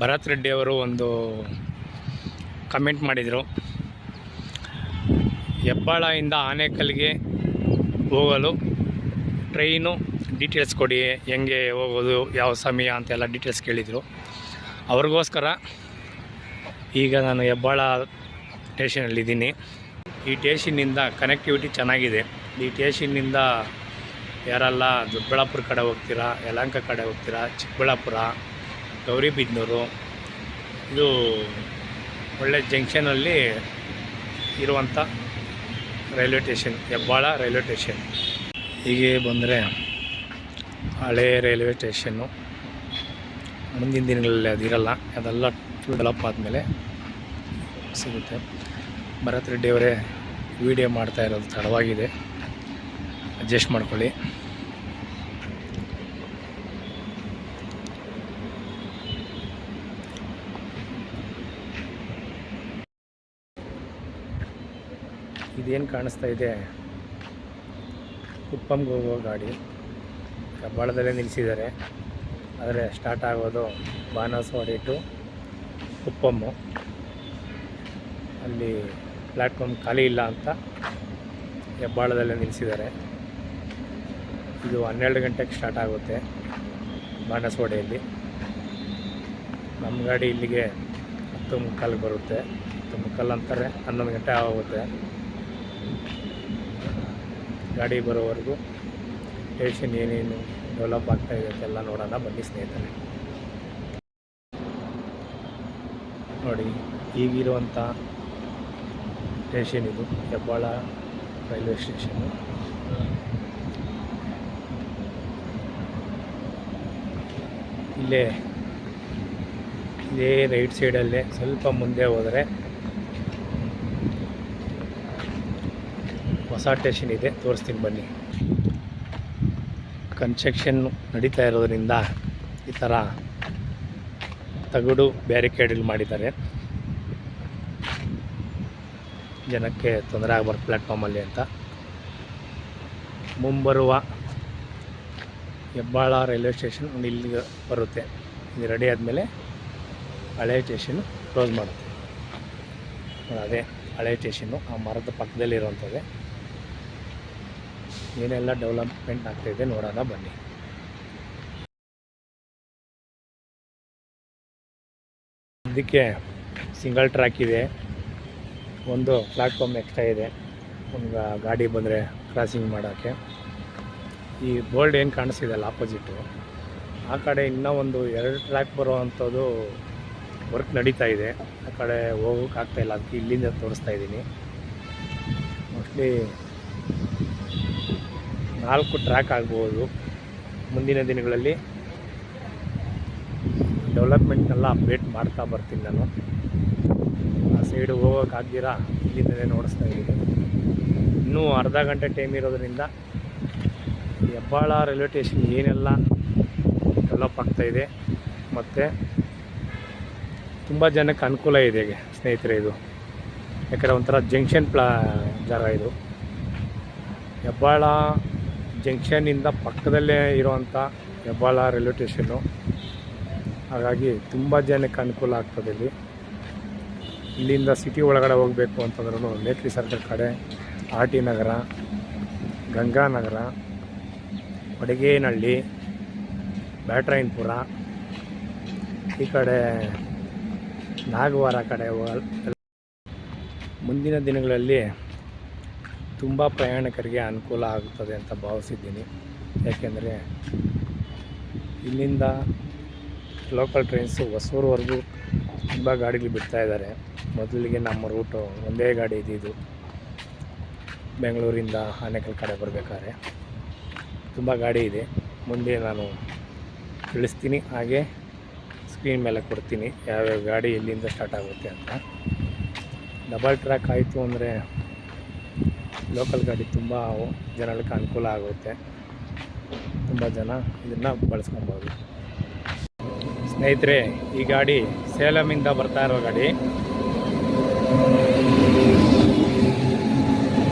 ಭರತ್ ರೆಡ್ಡಿ ಅವರು ಒಂದು ಕಮೆಂಟ್ ಮಾಡಿದರು. ಹೆಬ್ಬಾಳದಿಂದ ಆನೇಕಲ್ಗೆ ಹೋಗಲು ಟ್ರೈನು ಡೀಟೇಲ್ಸ್ ಕೊಡಿ, ಹೆಂಗೆ ಹೋಗೋದು, ಯಾವ ಸಮಯ ಅಂತೆಲ್ಲ ಡೀಟೇಲ್ಸ್ ಕೇಳಿದರು. ಅವ್ರಿಗೋಸ್ಕರ ಈಗ ನಾನು ಹೆಬ್ಬಾಳ ಸ್ಟೇಷನಲ್ಲಿದ್ದೀನಿ. ಈ ಟೇಷನ್ನಿಂದ ಕನೆಕ್ಟಿವಿಟಿ ಚೆನ್ನಾಗಿದೆ. ಈ ಟೇಷನ್ನಿಂದ ಯಾರೆಲ್ಲ ದೊಡ್ಡಬಳ್ಳಾಪುರ ಕಡೆ ಹೋಗ್ತೀರಾ, ಯಲಹಂಕ ಕಡೆ ಹೋಗ್ತೀರಾ, ಚಿಕ್ಕಬಳ್ಳಾಪುರ ಗೌರಿಬಿದನೂರು ಇದು ಒಳ್ಳೆ ಜಂಕ್ಷನಲ್ಲಿ ಇರುವಂಥ railway station, Hebbal railway station. ಹೀಗೆ ಬಂದರೆ ಹಳೆ ರೈಲ್ವೆ ಸ್ಟೇಷನ್ನು ಮುಂದಿನ ದಿನಗಳಲ್ಲಿ ಅದಿರಲ್ಲ ಅದೆಲ್ಲ ಡೆವಲಪ್ ಆದಮೇಲೆ ಸಿಗುತ್ತೆ. ಭರತ್ ರೆಡ್ಡಿಯವರೇ ವಿಡಿಯೋ ಮಾಡ್ತಾ ಇರೋದು ತಡವಾಗಿದೆ. ಅಡ್ಜಸ್ಟ್ ಮಾಡ್ಕೊಳ್ಳಿ. ಇದೇನು ಕಾಣಿಸ್ತಾ ಇದೆ? ಕುಪ್ಪಂಗೆ ಹೋಗೋ ಗಾಡಿ. ಕಬ್ಬಾಳದಲ್ಲೇ ನಿಲ್ಲಿಸಿದ್ದಾರೆ ಆದರೆ ಸ್ಟಾರ್ಟ್ ಆಗೋದು ಬಾನಸವಾಡಿ ಟು ಕುಪ್ಪಮ್ಮು ಅಲ್ಲಿ ಪ್ಲ್ಯಾಟ್ಫಾರ್ಮ್ ಖಾಲಿ ಇಲ್ಲ ಅಂತ ಹೆಬ್ಬಾಳದಲ್ಲೇ ನಿಲ್ಲಿಸಿದ್ದಾರೆ ಇದು ಹನ್ನೆರಡು ಗಂಟೆಗೆ ಸ್ಟಾರ್ಟ್ ಆಗುತ್ತೆ ಬಾಣಸವಾಡಿಯಲ್ಲಿ ನಮ್ಮ ಗಾಡಿ ಇಲ್ಲಿಗೆ ಹತ್ತು ಮುಕ್ಕಾಲಿಗೆ ಬರುತ್ತೆ. ಹತ್ತು ಮುಕ್ಕಾಲು ಅಂತಾರೆ, ಹನ್ನೊಂದು ಗಂಟೆ ಆಗೋಗುತ್ತೆ ಗಾಡಿ ಬರೋವರೆಗೂ ಸ್ಟೇಷನ್ ಏನೇನು ಡೆವಲಪ್ ಆಗ್ತಾ ಇದೆ ಅಂತೆಲ್ಲ ನೋಡೋಣ. ಬನ್ನಿ ಸ್ನೇಹಿತರೆ. ನೋಡಿ ಈಗಿರುವಂಥ ಸ್ಟೇಷನ್ ಇದು ಹೆಬ್ಬಾಳ ರೈಲ್ವೆ ಸ್ಟೇಷನ್ನು ಇಲ್ಲೇ ಇದೇ ರೈಟ್ ಸೈಡಲ್ಲೇ ಸ್ವಲ್ಪ ಮುಂದೆ ಹೋದರೆ ಹೊಸ ಟೇಷನ್ ಇದೆ. ತೋರಿಸ್ತೀನಿ ಬನ್ನಿ. ಕನ್ಸ್ಟ್ರಕ್ಷನ್ ನಡೀತಾ ಇರೋದರಿಂದ ಈ ಥರ ತಗಡು ಬ್ಯಾರಿಕೇಡ್ಗಳು ಮಾಡಿದ್ದಾರೆ. ಜನಕ್ಕೆ ತೊಂದರೆ ಆಗಬಾರ್ದು ಪ್ಲ್ಯಾಟ್ಫಾರ್ಮಲ್ಲಿ ಅಂತ. ಮುಂಬರುವ ಹೆಬ್ಬಾಳ ರೈಲ್ವೆ ಸ್ಟೇಷನ್ ಇಲ್ಲಿಗೆ ಬರುತ್ತೆ. ಇದು ರೆಡಿ ಆದಮೇಲೆ ಹಳೆ ಸ್ಟೇಷನ್ ಕ್ಲೋಸ್ ಮಾಡುತ್ತೆ. ಅದೇ ಹಳೆ ಸ್ಟೇಷನ್ನು ಆ ಮರದ ಪಕ್ಕದಲ್ಲಿರುವಂಥದ್ದೇ. ಏನೆಲ್ಲ ಡೆವಲಪ್ಮೆಂಟ್ ಆಗ್ತಾ ಇದೆ ನೋಡೋಣ ಬನ್ನಿ. ಇದಕ್ಕೆ ಸಿಂಗಲ್ ಟ್ರ್ಯಾಕ್ ಇದೆ. ಒಂದು ಪ್ಲಾಟ್ಫಾರ್ಮ್ ಎಕ್ಸ್ಟ್ರಾ ಇದೆ. ಒಂದು ಗಾಡಿ ಬಂದರೆ ಕ್ರಾಸಿಂಗ್ ಮಾಡೋಕ್ಕೆ. ಈ ಬೋರ್ಡ್ ಏನು ಕಾಣಿಸ್ತಿದೆಯಲ್ಲ ಆಪೋಸಿಟು ಆ ಕಡೆ ಇನ್ನೂ ಒಂದು ಎರಡು ಟ್ರ್ಯಾಕ್ ಬರುವಂಥದ್ದು ವರ್ಕ್ ನಡೀತಾ ಇದೆ. ಆ ಕಡೆ ಹೋಗೋಕ್ಕಾಗ್ತಾಯಿಲ್ಲ ಅದಕ್ಕೆ ಇಲ್ಲಿಂದ ತೋರಿಸ್ತಾ ಇದ್ದೀನಿ. ಮೋಸ್ಟ್ಲಿ ನಾಲ್ಕು ಟ್ರ್ಯಾಕ್ ಆಗ್ಬೋದು ಮುಂದಿನ ದಿನಗಳಲ್ಲಿ. ಡೆವಲಪ್ಮೆಂಟ್ನೆಲ್ಲ ಅಪ್ಡೇಟ್ ಮಾಡ್ತಾ ಬರ್ತೀನಿ ನಾನು. ಆ ಸೈಡು ಹೋಗೋಕ್ಕಾಗ್ದಿರಾ ಇಲ್ಲಿಂದಲೇ ನೋಡಿಸ್ತಾ ಇದ್ದೀನಿ. ಇನ್ನೂ ಅರ್ಧ ಗಂಟೆ ಟೈಮ್ ಇರೋದ್ರಿಂದ ಹೆಬ್ಬಾಳ ರೈಲ್ವೆ ಸ್ಟೇಷನ್ ಏನೆಲ್ಲ ಡೆವಲಪ್ ಆಗ್ತಾಯಿದೆ ಮತ್ತು ತುಂಬ ಜನಕ್ಕೆ ಅನುಕೂಲ ಇದೆ ಸ್ನೇಹಿತರೆ ಇದು. ಯಾಕಂದರೆ ಒಂಥರ ಜಂಕ್ಷನ್ ಪ್ಲಾ ಜಾಗ ಇದು. ಹೆಬ್ಬಾಳ ಜಂಕ್ಷನ್ನಿಂದ ಪಕ್ಕದಲ್ಲೇ ಇರುವಂಥ ಹೆಬ್ಬಾಳ ರೈಲ್ವೆ ಸ್ಟೇಷನ್ನು. ಹಾಗಾಗಿ ತುಂಬ ಜನಕ್ಕೆ ಅನುಕೂಲ ಆಗ್ತದೆ ಇಲ್ಲಿ. ಇಲ್ಲಿಂದ ಸಿಟಿ ಒಳಗಡೆ ಹೋಗಬೇಕು ಅಂತಂದ್ರೂ ಮೇಕ್ರಿ ಸರ್ಕಲ್ ಕಡೆ ಆರ್ ಟಿ ನಗರ ಗಂಗಾನಗರ ಕೊಡಗೇನಹಳ್ಳಿ, ಬ್ಯಾಟ್ರಾಯನ್ಪುರ, ಈ ಕಡೆ ನಾಗವಾರ ಕಡೆ ಮುಂದಿನ ದಿನಗಳಲ್ಲಿ ತುಂಬ ಪ್ರಯಾಣಿಕರಿಗೆ ಅನುಕೂಲ ಆಗುತ್ತದೆ ಅಂತ ಭಾವಿಸಿದ್ದೀನಿ. ಯಾಕೆಂದರೆ ಇಲ್ಲಿಂದ ಲೋಕಲ್ ಟ್ರೈನ್ಸು ಹೊಸೂರುವರೆಗೂ ತುಂಬ ಗಾಡಿಗಳು ಬಿಡ್ತಾ ಇದ್ದಾರೆ. ಮೊದಲಿಗೆ ನಮ್ಮ ರೂಟು ಒಂದೇ ಗಾಡಿ ಇದ್ದಿದ್ದು. ಬೆಂಗಳೂರಿಂದ ಆನೇಕಲ್ ಕಡೆ ಬರಬೇಕಾದ್ರೆ ತುಂಬ ಗಾಡಿ ಇದೆ. ಮುಂದೆ ನಾನು ತಿಳಿಸ್ತೀನಿ. ಹಾಗೆ ಸ್ಕ್ರೀನ್ ಮೇಲೆ ಕೊಡ್ತೀನಿ. ಯಾವ್ಯಾವ ಗಾಡಿ ಎಲ್ಲಿಂದ ಸ್ಟಾರ್ಟ್ ಆಗುತ್ತೆ ಅಂತ. ಡಬಲ್ ಟ್ರ್ಯಾಕ್ ಆಯಿತು ಅಂದರೆ ಲೋಕಲ್ ಗಾಡಿ ತುಂಬ ಜನಗಳಿಗೆ ಅನುಕೂಲ ಆಗುತ್ತೆ. ತುಂಬ ಜನ ಇದನ್ನು ಬಳಸ್ಕೊಬೋದು. ಸ್ನೇಹಿತರೆ, ಈ ಗಾಡಿ ಸೇಲಮಿಂದ ಬರ್ತಾ ಇರೋ ಗಾಡಿ.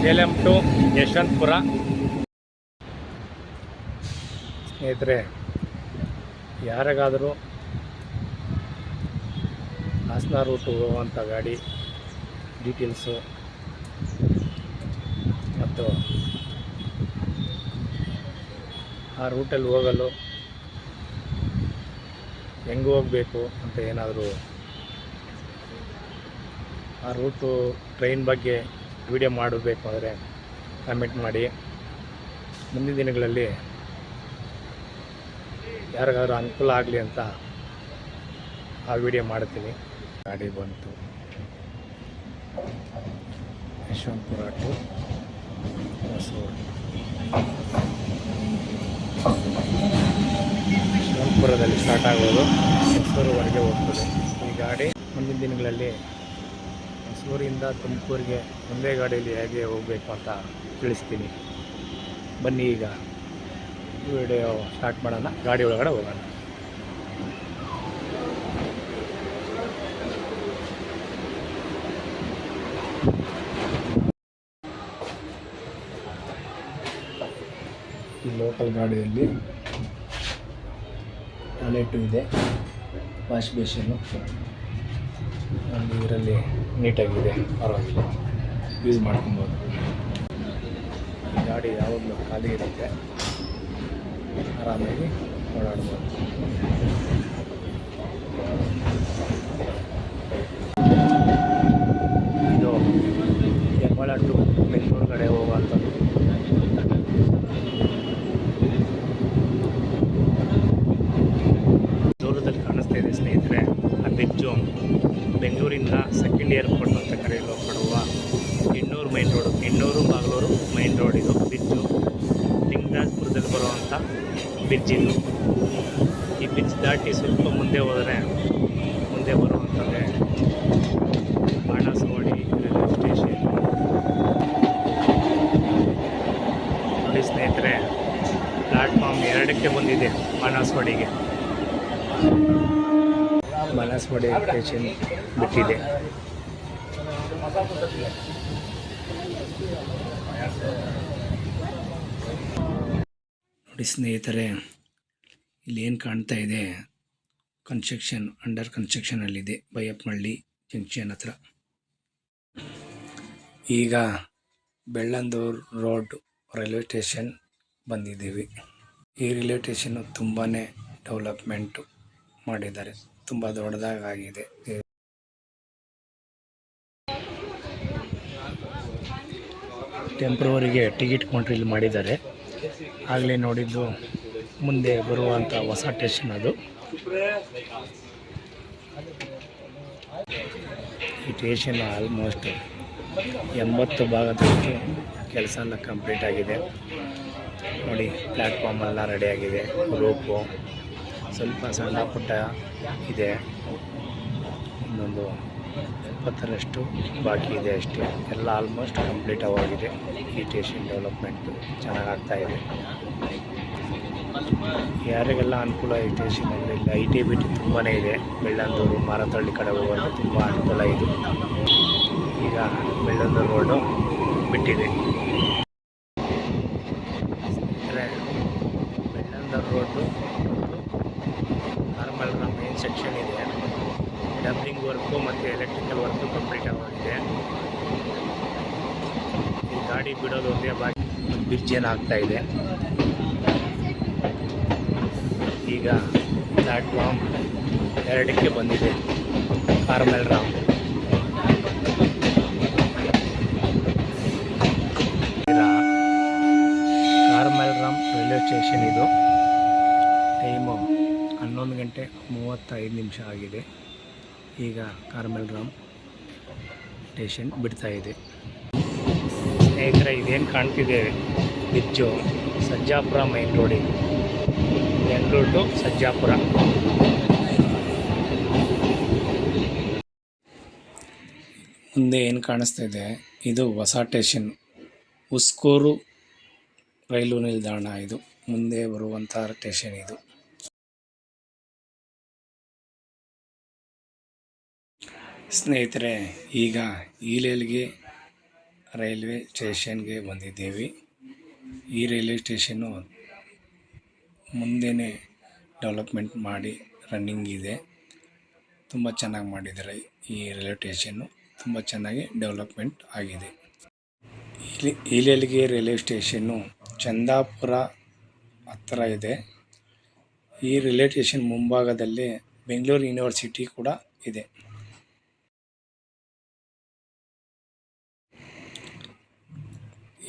ಸೇಲಂ ಟು ಯಶವಂತಪುರ. ಸ್ನೇಹಿತರೆ, ಯಾರಿಗಾದರೂ ಹಾಸನ ರೂಟ್ ಹೋಗುವಂಥ ಗಾಡಿ ಡೀಟೇಲ್ಸು ಮತ್ತು ಆ ರೂಟಲ್ಲಿ ಹೋಗಲು ಹೆಂಗೆ ಹೋಗಬೇಕು ಅಂತ ಏನಾದರೂ ಆ ರೂಟು ಟ್ರೈನ್ ಬಗ್ಗೆ ವಿಡಿಯೋ ಮಾಡಬೇಕು ಅಂದರೆ ಕಮೆಂಟ್ ಮಾಡಿ. ಮುಂದಿನ ದಿನಗಳಲ್ಲಿ ಯಾರಿಗಾದ್ರೂ ಅನುಕೂಲ ಆಗಲಿ ಅಂತ ಆ ವಿಡಿಯೋ ಮಾಡ್ತೀನಿ. ಗಾಡಿ ಬಂತು. ಯಶವಂತಪುರ ಟು ಯಶವಂತಪುರದಲ್ಲಿ ಸ್ಟಾರ್ಟ್ ಆಗೋದು ಹೊಸೂರುವರೆಗೆ ಹೋಗ್ತದೆ. ಈ ಗಾಡಿ ಮುಂದಿನ ದಿನಗಳಲ್ಲಿ ಹೊಸೂರಿಂದ ತುಮಕೂರಿಗೆ ಒಂದೇ ಗಾಡಿಯಲ್ಲಿ ಹೇಗೆ ಹೋಗಬೇಕು ಅಂತ ತಿಳಿಸ್ತೀನಿ. ಬನ್ನಿ ಈಗ ವಿಡಿಯೋ ಸ್ಟಾರ್ಟ್ ಮಾಡೋಣ. ಗಾಡಿ ಒಳಗಡೆ ಹೋಗೋಣ. ಲೋಕಲ್ ಗಾಡಿಯಲ್ಲಿ ಟಾಯ್ಲೆಟು ಇದೆ. ವಾಶ್ ಬೇಷನ್ನು ಇದರಲ್ಲಿ ನೀಟಾಗಿದೆ. ಪರವಾಗಿಲ್ಲ. ಯೂಸ್ ಮಾಡ್ಕೊಬೋದು. ಗಾಡಿ ಯಾವಾಗಲೂ ಖಾಲಿ ಇರುತ್ತೆ. ಆರಾಮಾಗಿ ಓಡಾಡ್ಬೋದು. ಇದು ಹೆಬ್ಬಾಳ ಟು. ಇದು ಈ ಬ್ರಿಡ್ಜ್ ದಾಟಿ ಸ್ವಲ್ಪ ಮುಂದೆ ಹೋದರೆ, ಮುಂದೆ ಬರುವಂಥದ್ದೇ ಬಾಣಸವಾಡಿ ರೈಲ್ವೆ ಸ್ಟೇಷನ್ ನೋಡಿ ಸ್ನೇಹಿತರೆ ಪ್ಲಾಟ್ಫಾರ್ಮ್ ಎರಡಕ್ಕೆ ಬಂದಿದೆ ಬಾಣಸವಾಡಿಗೆ. ಬಾಣಸವಾಡಿ ಸ್ಟೇಷನ್ ಬಿಟ್ಟಿದೆ. ನೋಡಿ ಸ್ನೇಹಿತರೆ ಇಲ್ಲಿ ಏನು ಕಾಣ್ತಾ ಇದೆ? ಕನ್ಸ್ಟ್ರಕ್ಷನ್ ಅಂಡರ್ ಕನ್ಸ್ಟ್ರಕ್ಷನಲ್ಲಿದೆ ಬೈಯಪ್ಪನಹಳ್ಳಿ ಜಂಕ್ಷನ್ ಹತ್ರ. ಈಗ ಬೆಳ್ಳಂದೂರ್ ರೋಡ್ ರೈಲ್ವೆ ಸ್ಟೇಷನ್ ಬಂದಿದ್ದೀವಿ. ಈ ರೈಲ್ವೆ ಸ್ಟೇಷನ್ನು ತುಂಬಾ ಡೆವಲಪ್ಮೆಂಟು ಮಾಡಿದ್ದಾರೆ. ತುಂಬ ದೊಡ್ಡದಾಗಿದೆ ಟೆಂಪ್ರವರಿಗೆ ಟಿಕೆಟ್ ಕೌಂಟ್ರ್ ಇಲ್ಲಿ ಮಾಡಿದ್ದಾರೆ. ಆಗಲೇ ನೋಡಿದ್ದು ಮುಂದೆ ಬರುವಂಥ ಹೊಸ ಸ್ಟೇಷನ್ ಅದು. ಈ ಟೇಷನ್ ಆಲ್ಮೋಸ್ಟ್ ಎಂಬತ್ತು ಭಾಗದಷ್ಟು ಕೆಲಸ ಎಲ್ಲ ಕಂಪ್ಲೀಟ್ ಆಗಿದೆ. ನೋಡಿ ಪ್ಲ್ಯಾಟ್ಫಾರ್ಮ್ ಎಲ್ಲ ರೆಡಿಯಾಗಿದೆ ರೋಪು ಸ್ವಲ್ಪ ಸಣ್ಣ ಪುಟ್ಟ ಇದೆ. ಇನ್ನೊಂದು ಇಪ್ಪತ್ತರಷ್ಟು ಬಾಕಿ ಇದೆ ಅಷ್ಟೇ. ಎಲ್ಲ ಆಲ್ಮೋಸ್ಟ್ ಕಂಪ್ಲೀಟ್ ಆಗೋಗಿದೆ ಈ ಸ್ಟೇಷನ್ ಡೆವಲಪ್ಮೆಂಟು ಚೆನ್ನಾಗಾಗ್ತಾ ಇದೆ. ಯಾರಿಗೆಲ್ಲ ಅನುಕೂಲ ಐತೆ ಶಿವಮೊಗ್ಗದಲ್ಲಿ ಐ ಟಿ ಬಿ ಟಿ ತುಂಬಾ ಇದೆ. ಬೆಳ್ಳಂದೂರು ಮಾರತಹಳ್ಳಿ ಕಡೆ ಹೋಗೋದು ತುಂಬ ಅನುಕೂಲ ಇದು. ಈಗ ಬೆಳ್ಳಂದೂರು ರೋಡು ಬಿಟ್ಟಿದೆ. Bellandur road normal main section ಇದೆ. ಡಬ್ಲಿಂಗ್ ವರ್ಕು ಮತ್ತು ಎಲೆಕ್ಟ್ರಿಕಲ್ ವರ್ಕು ಕಂಪ್ಲೀಟ್ ಆಗೋಗಿದೆ. ಗಾಡಿ ಬಿಡೋದು ಒಂದೇ ಬಾಕಿ ಬ್ರಿಡ್ಜ್ ಏನು ಆಗ್ತಾ ಇದೆ. ಈಗ ಪ್ಲಾಟ್ಫಾರ್ಮ್ ಎರಡಕ್ಕೆ ಬಂದಿದೆ. Carmelaram Carmelaram railway station ಇದು. ಟೈಮು ಹನ್ನೊಂದು ಗಂಟೆ ಮೂವತ್ತೈದು ನಿಮಿಷ ಆಗಿದೆ. ಈಗ ಕಾರ್ಮೆಲ್ ರಾಮ್ ಸ್ಟೇಷನ್ ಬಿಡ್ತಾ ಇದೆ. ಸ್ನೇಹಿತರೆ, ಇದೇನು ಕಾಣ್ತಿದೆ? ಹೆಚ್ಚು ಸಜ್ಜಾಪುರ ಮೈನ್ ರೋಡಿಗೆ ಬೆಂಗಳೂರು ಟು ಸಜ್ಜಾಪುರ ಮುಂದೆ ಏನು ಕಾಣಿಸ್ತಾ ಇದೆ? ಇದು ಹೊಸ ಸ್ಟೇಷನ್. ಉಸ್ಕೂರು ರೈಲು ನಿಲ್ದಾಣ ಇದು. ಮುಂದೆ ಬರುವಂಥ ಸ್ಟೇಷನ್ ಇದು. ಸ್ನೇಹಿತರೆ, ಈಗ ಈಲೇಲ್ಗೆ ರೈಲ್ವೆ ಸ್ಟೇಷನ್ಗೆ ಬಂದಿದ್ದೇವೆ. ಈ ರೈಲ್ವೆ ಸ್ಟೇಷನ್ನು ಮುಂದೆನೇ ಡೆವಲಪ್ಮೆಂಟ್ ಮಾಡಿ ರನ್ನಿಂಗ್ ಇದೆ. ತುಂಬ ಚೆನ್ನಾಗಿ ಮಾಡಿದ್ದಾರೆ ಈ ರೈಲ್ವೆ ಸ್ಟೇಷನ್ನು ತುಂಬ ಚೆನ್ನಾಗಿ ಡೆವಲಪ್ಮೆಂಟ್ ಆಗಿದೆ. ಇಲ್ಲಿ ಇಲ್ಲಿಗೆ ರೈಲ್ವೆ ಸ್ಟೇಷನ್ನು ಚಂದಾಪುರ ಹತ್ತಿರ ಇದೆ. ಈ ರೈಲ್ವೆ ಸ್ಟೇಷನ್ ಮುಂಭಾಗದಲ್ಲಿ ಬೆಂಗಳೂರು ಯೂನಿವರ್ಸಿಟಿ ಕೂಡ ಇದೆ.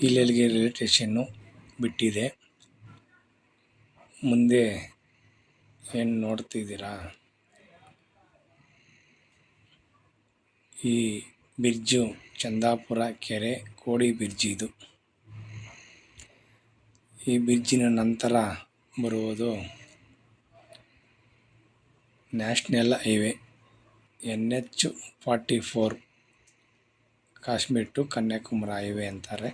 ಇಲ್ಲಿಗೆ ರೈಲ್ವೆ ಸ್ಟೇಷನ್ನು ಬಿಟ್ಟಿದೆ. ಮುಂದೆ ಏನು ನೋಡ್ತಿದ್ದೀರಾ? ಈ ಬಿರ್ಜು ಚಂದಾಪುರ ಕೆರೆ, ಕೋಡಿ ಬಿರ್ಜಿ ಇದು. ಈ ಬಿರ್ಜಿನ ನಂತರ ಬರುವುದು national highway N H forty four, Kashmir to Kanyakumari highway ಅಂತಾರೆ.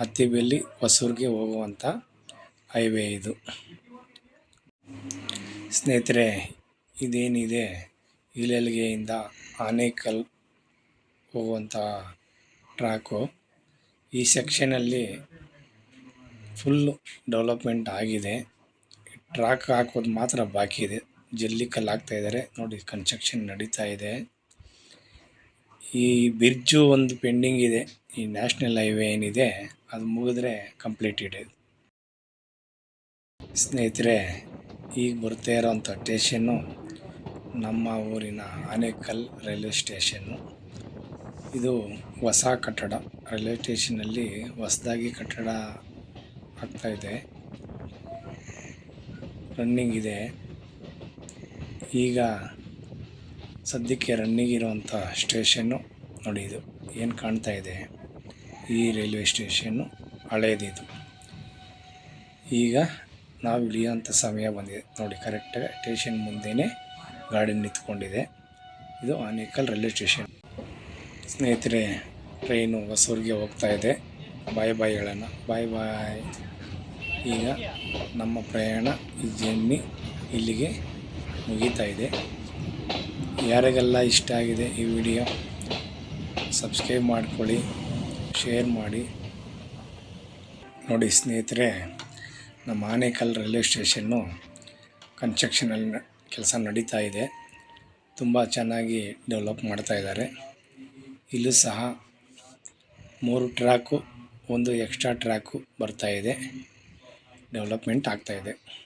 ಅತ್ತಿಬೆಲ್ಲಿ ಹೊಸೂರಿಗೆ ಹೋಗುವಂಥ ಹೈವೇ ಇದು ಸ್ನೇಹಿತರೆ, ಇದೇನಿದೆ? ಇಲೆಲ್ಗೆಯಿಂದ ಆನೇಕಲ್ ಹೋಗುವಂಥ ಟ್ರ್ಯಾಕು. ಈ ಸೆಕ್ಷನಲ್ಲಿ ಫುಲ್ಲು ಡೆವಲಪ್ಮೆಂಟ್ ಆಗಿದೆ. ಟ್ರ್ಯಾಕ್ ಹಾಕೋದು ಮಾತ್ರ ಬಾಕಿ ಇದೆ. ಜಲ್ಲಿ ಕಲ್ಲು ಹಾಕ್ತಾ ಇದ್ದಾರೆ. ನೋಡಿ, ಕನ್ಸ್ಟ್ರಕ್ಷನ್ ನಡೀತಾ ಇದೆ. ಈ ಬ್ರಿಡ್ಜು ಒಂದು ಪೆಂಡಿಂಗ್ ಇದೆ. ಈ ನ್ಯಾಷನಲ್ ಹೈವೇ ಏನಿದೆ, ಅದು ಮುಗಿದ್ರೆ ಕಂಪ್ಲೀಟೆಡ್ ಸ್ನೇಹಿತರೆ ಈಗ ಬರ್ತಾ ಇರೋವಂಥ ಟೇಷನ್ನು ನಮ್ಮ ಊರಿನ ಆನೇಕಲ್ ರೈಲ್ವೆ ಸ್ಟೇಷನ್ನು. ಇದು ಹೊಸ ಕಟ್ಟಡ. ರೈಲ್ವೆ ಸ್ಟೇಷನಲ್ಲಿ ಹೊಸದಾಗಿ ಕಟ್ಟಡ ಆಗ್ತಾಯಿದೆ ರನ್ನಿಂಗ್ ಇದೆ. ಈಗ ಸದ್ಯಕ್ಕೆ ರನ್ನಿಂಗ್ ಇರುವಂಥ ಸ್ಟೇಷನ್ನು ನೋಡಿ ಇದು ಏನು ಕಾಣ್ತಾ ಇದೆ. ಈ ರೈಲ್ವೆ ಸ್ಟೇಷನ್ನು ಹಳೇದಿದು. ಈಗ ನಾವು ಇಳಿಯುವಂಥ ಸಮಯ ಬಂದಿದೆ. ನೋಡಿ ಕರೆಕ್ಟಾಗಿ ಸ್ಟೇಷನ್ ಮುಂದೆಯೇ ಗಾಡಿ ನಿಂತ್ಕೊಂಡಿದೆ. ಇದು ಆನೇಕಲ್ ರೈಲ್ವೆ ಸ್ಟೇಷನ್. ಸ್ನೇಹಿತರೆ, ಟ್ರೈನು ಹೊಸೂರಿಗೆ ಹೋಗ್ತಾ ಇದೆ. ಬಾಯ್ ಬಾಯ್ ಹೇಳೋಣ. ಬಾಯ್ ಬಾಯ್ ಈಗ ನಮ್ಮ ಪ್ರಯಾಣ ಈ ಜರ್ನಿ ಇಲ್ಲಿಗೆ ಮುಗೀತಾ ಇದೆ. ಯಾರಿಗೆಲ್ಲ ಇಷ್ಟ ಆಗಿದೆ ಈ ವಿಡಿಯೋ ಸಬ್ಸ್ಕ್ರೈಬ್ ಮಾಡ್ಕೊಳ್ಳಿ ಶೇರ್ ಮಾಡಿ. ನೋಡಿ, ಸ್ನೇಹಿತರೆ ನಮ್ಮ ಆನೇಕಲ್ ರೈಲ್ವೆ ಸ್ಟೇಷನ್ನು ಕನ್ಸ್ಟ್ರಕ್ಷನಲ್ಲಿ ಕೆಲಸ ನಡೀತಾ ಇದೆ. ತುಂಬ ಚೆನ್ನಾಗಿ ಡೆವಲಪ್ ಮಾಡ್ತಾ ಇದ್ದಾರೆ. ಇಲ್ಲೂ ಸಹ ಮೂರು ಟ್ರ್ಯಾಕು, ಒಂದು ಎಕ್ಸ್ಟ್ರಾ ಟ್ರ್ಯಾಕು ಇದೆ. ಡೆವಲಪ್ಮೆಂಟ್ ಆಗ್ತಾ ಇದೆ.